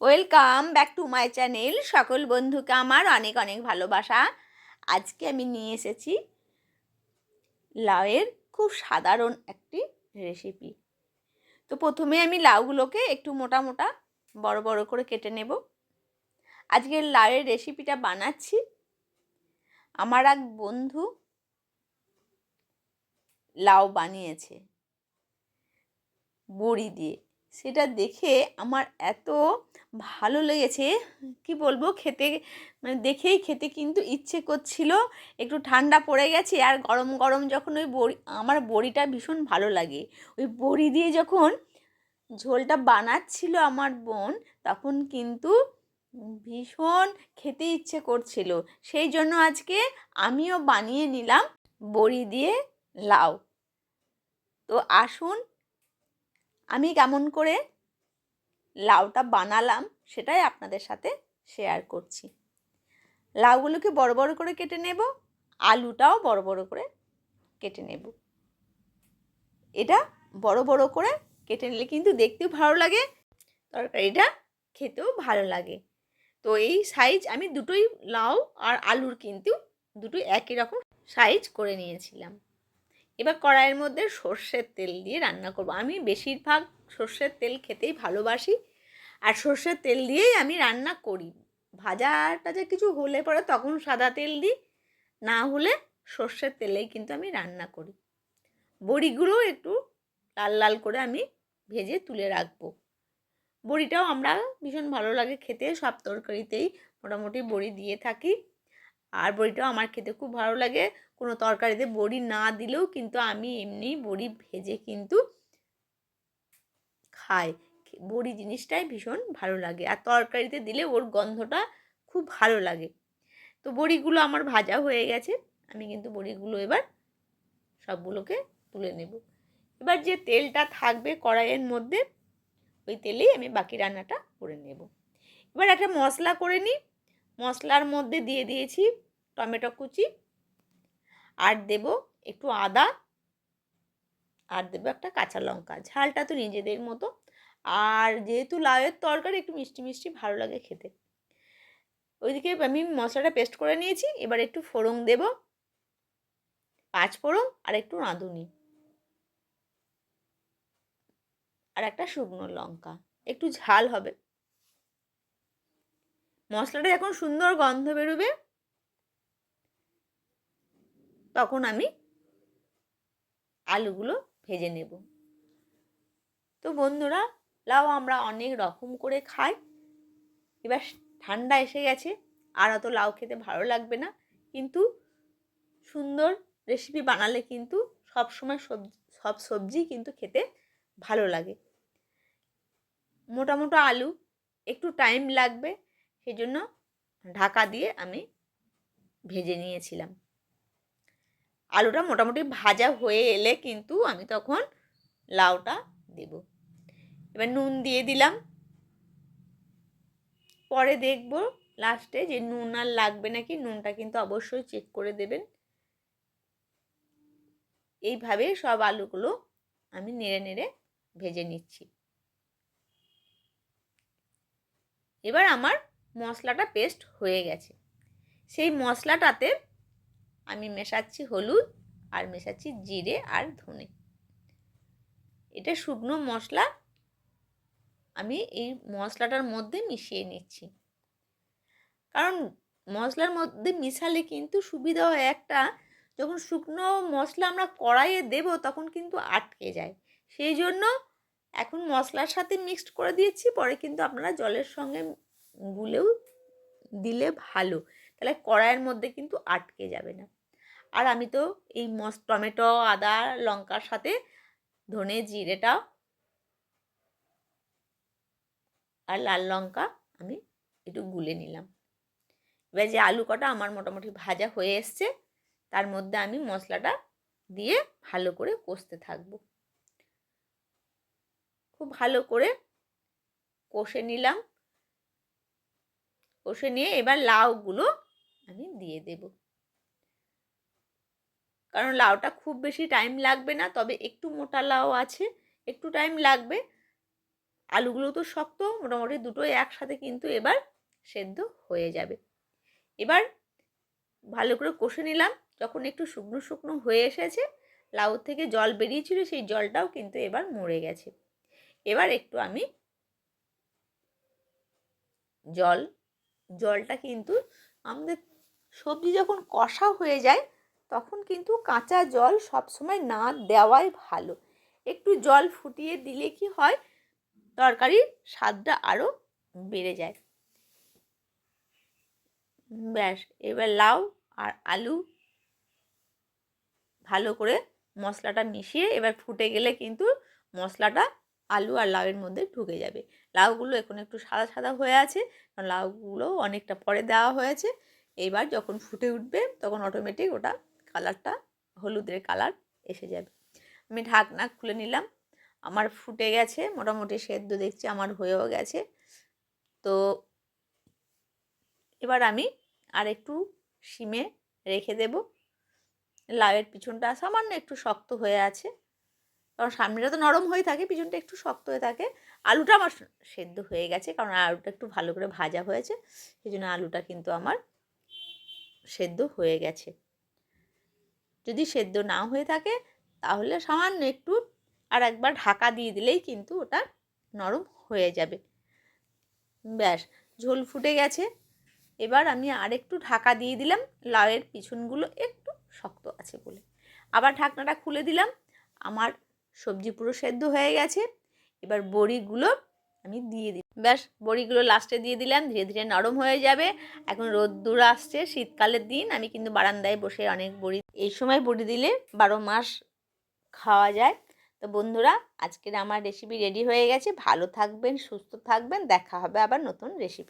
Welcome back to my channel সকল বন্ধুকে আমার অনেক অনেক ভালোবাসা। আজকে আমি নিয়ে এসেছি লাউয়ের খুব সাধারণ একটি রেসিপি তো প্রথমে আমি লাউগুলোকে একটু মোটা মোটা বড় বড় করে কেটে নেব। আজকের লাউয়ের রেসিপিটা বানাচ্ছি। আমার এক বন্ধু লাউ বানিয়েছে। বড়ি দিয়ে। সেটা দেখে আমার এত ভালো লেগেছে। কি বলব? খেতে মানে দেখেই খেতে কিন্তু ইচ্ছে করছিল। একটু ঠান্ডা পড়ে গেছে আর গরম গরম যখন ওই বড়ি, আমার বড়িটা ভীষণ ভালো লাগে। ওই বড়ি দিয়ে যখন ঝোলটা বানাচ্ছিল আমার বোন, তখন কিন্তু ভীষণ খেতে ইচ্ছে করছিল। সেই জন্য আজকে আমিও বানিয়ে নিলাম বড়ি দিয়ে লাউ। তো আসুন আমি কেমন করে লাউটা বানালাম সেটাই আপনাদের সাথে শেয়ার করছি। লাউগুলোকে বড় বড় করে কেটে নেব, আলুটাও বড় বড় করে কেটে নেব। এটা বড় বড় করে কেটে নিলে কিন্তু দেখতেও ভালো লাগে, তরকারিটা খেতেও ভালো লাগে। তো এই সাইজ আমি দুটোই লাউ আর আলুর কিন্তু দুটোই একই রকম সাইজ করে নিয়েছিলাম। এবার কড়াইয়ের মধ্যে সর্ষের তেল দিয়ে রান্না করব। আমি বেশিরভাগ সর্ষের তেল খেতেই ভালোবাসি। আর সর্ষের তেল দিয়েই আমি রান্না করি। ভাজাটা যে কিছু হলে পরে তখন সাদা তেল দিই, না হলে সর্ষের তেলেই কিন্তু আমি রান্না করি। বড়িগুলো একটু লাল লাল করে আমি ভেজে তুলে রাখব। বড়িটাও আমরা ভীষণ ভালো লাগে খেতে, সব তরকারিতেই মোটামুটি বড়ি দিয়ে থাকি। আর বড়িটাও আমার খেতে খুব ভালো লাগে। কোনো তরকারিতে বড়ি না দিলেও কিন্তু আমি এমনি বড়ি ভেজে কিন্তু খাই। বড়ি জিনিসটাই ভীষণ ভালো লাগে। আর তরকারিতে দিলে ওর গন্ধটা খুব ভালো লাগে। তো বড়িগুলো আমার ভাজা হয়ে গেছে। আমি কিন্তু বড়িগুলো এবার সবগুলোকে তুলে নেব। এবার যে তেলটা থাকবে কড়াইয়ের মধ্যে, ওই তেলেই আমি বাকি রান্নাটা করে নেব। এবার একটা মশলা করে নিই। মশলার মধ্যে দিয়ে দিয়েছি টমেটো কুচি আর দেব একটু আদা আর দেবো একটা কাঁচা লঙ্কা। ঝালটা তো নিজেদের মতো। আর যেহেতু লাউয়ের তরকারি, একটু মিষ্টি মিষ্টি ভালো লাগে খেতে। ওইদিকে আমি মশলাটা পেস্ট করে নিয়েছি। এবার একটু ফোড়ন দেব। পাঁচ ফোড়ন আর একটু রাঁধুনি। আর একটা শুকনো লঙ্কা। একটু ঝাল হবে। মশলাটা যখন সুন্দর গন্ধ বেরোবে তখন আমি আলুগুলো ভেজে নেব। তো বন্ধুরা, লাউ আমরা অনেক রকম করে খাই। এবার ঠান্ডা এসে গেছে, আর অত লাউ খেতে ভালো লাগবে না। কিন্তু সুন্দর রেসিপি বানালে কিন্তু সব সময় সব সবজি কিন্তু খেতে ভালো লাগে। মোটা মোটা আলু, একটু টাইম লাগবে সেই জন্য ঢাকা দিয়ে আমি ভেজে নিয়েছিলাম। আলুটা মোটামুটি ভাজা হয়ে এলে কিন্তু আমি তখন লাউটা দেব। এবার নুন দিয়ে দিলাম। পরে দেখব লাস্টে যে নুন আর লাগবে নাকি নুনটা কিন্তু অবশ্যই চেক করে দেবেন। এইভাবে সব আলুগুলো আমি নেড়ে নেড়ে ভেজে নিচ্ছি। এবার আমার মশলাটা পেস্ট হয়ে গেছে। সেই মশলাটাতে আমি মেশাচ্ছি হলুদ আর মেশাচ্ছি জিরে আর ধনে। এটা শুকনো মশলা আমি এই মশলাটার মধ্যে মিশিয়ে নিচ্ছি। কারণ মশলার মধ্যে মিশালে কিন্তু সুবিধা হয় একটা, যখন শুকনো মশলা আমরা কড়াইয়ে দেব তখন কিন্তু আটকে যায়। সেই জন্য এখন মশলার সাথে মিক্সড করে দিয়েছি, পরে কিন্তু আপনারা জলের সঙ্গে গুলেও দিলে ভালো। তাহলে কড়াইয়ের মধ্যে কিন্তু আটকে যাবে না। আর আমি তো এই মস, টমেটো, আদা, লঙ্কার সাথে ধনে জিরেটা আর লাল লঙ্কা আমি একটু গুলে নিলাম। এবার যে আলু কটা আমার মোটামুটি ভাজা হয়ে এসছে, তার মধ্যে আমি মশলাটা দিয়ে ভালো করে কষতে থাকব। খুব ভালো করে কষে নিলাম। কষে নিয়ে এবার লাউগুলো আমি দিয়ে দেব। কারণ লাউটা খুব বেশি টাইম লাগবে না, তবে একটু মোটা লাউ আছে, একটু টাইম লাগবে। আলুগুলো তো শক্ত, মোটামুটি দুটোই একসাথে কিন্তু এবার সেদ্ধ হয়ে যাবে। এবার ভালো করে কষে নিলাম, যখন একটু শুকনো শুকনো হয়ে এসেছে, লাউ থেকে জল বেরিয়েছিল, সেই জলটাও কিন্তু এবার মরে গেছে। এবার একটু আমি জল, জলটা কিন্তু আমাদের সবজি যখন কষা হয়ে যায়, তখন কিন্তু কাঁচা জল সবসময় না দেওয়াই ভালো। একটু জল ফুটিয়ে দিলে কি হয়, তরকারির স্বাদটা আরও বেড়ে যায়। ব্যাস, এবার লাউ আর আলু ভালো করে মশলাটা মিশিয়ে এবার ফুটে গেলে কিন্তু মশলাটা আলু আর লাউয়ের মধ্যে ঢুকে যাবে। লাউগুলো এখন একটু সাদা সাদা হয়ে আছে, কারণ লাউগুলো অনেকটা পরে দেওয়া হয়েছে। এবার যখন ফুটে উঠবে, তখন অটোমেটিক ওটা কালারটা হলুদের কালার এসে যাবে। আমি ঢাকনা খুলে নিলাম, আমার ফুটে গেছে, মোটামুটি সেদ্ধ দেখছি, আমার হয়েও গেছে। তো এবার আমি আর একটু শিমে রেখে দেব। লাউয়ের পিছনটা সামান্য একটু শক্ত হয়ে আছে। কারণ সামনেটা তো নরম হয়ে থাকে, পিছনটা একটু শক্ত হয়ে থাকে। আলুটা আমার সেদ্ধ হয়ে গেছে, কারণ আলুটা একটু ভালো করে ভাজা হয়েছে, সেই জন্য আলুটা কিন্তু আমার সেদ্ধ হয়ে গেছে। যদি সেদ্ধ না হয়ে থাকে, তাহলে সামান্য একটু আর একবার ঢাকা দিয়ে দিলেই কিন্তু ওটা নরম হয়ে যাবে। ব্যাস, ঝোল ফুটে গেছে। এবার আমি আরেকটু ঢাকা দিয়ে দিলাম। লাউয়ের পিছনগুলো একটু শক্ত আছে বলে। আবার ঢাকনাটা খুলে দিলাম। আমার সবজি পুরো সেদ্ধ হয়ে গেছে। এবার বড়িগুলো আমি দিয়ে দিই। ব্যাস, বড়িগুলো লাস্টে দিয়ে দিলাম, ধীরে ধীরে নরম হয়ে যাবে। এখন রোদ্দুর আসছে, শীতকালের দিন, আমি কিন্তু বারান্দায় বসে অনেক বড়ি এই সময় বড়ি দিলে বারো মাস খাওয়া যায়। তো বন্ধুরা, আজকের আমার রেসিপি রেডি হয়ে গেছে। ভালো থাকবেন, সুস্থ থাকবেন, দেখা হবে আবার নতুন রেসিপি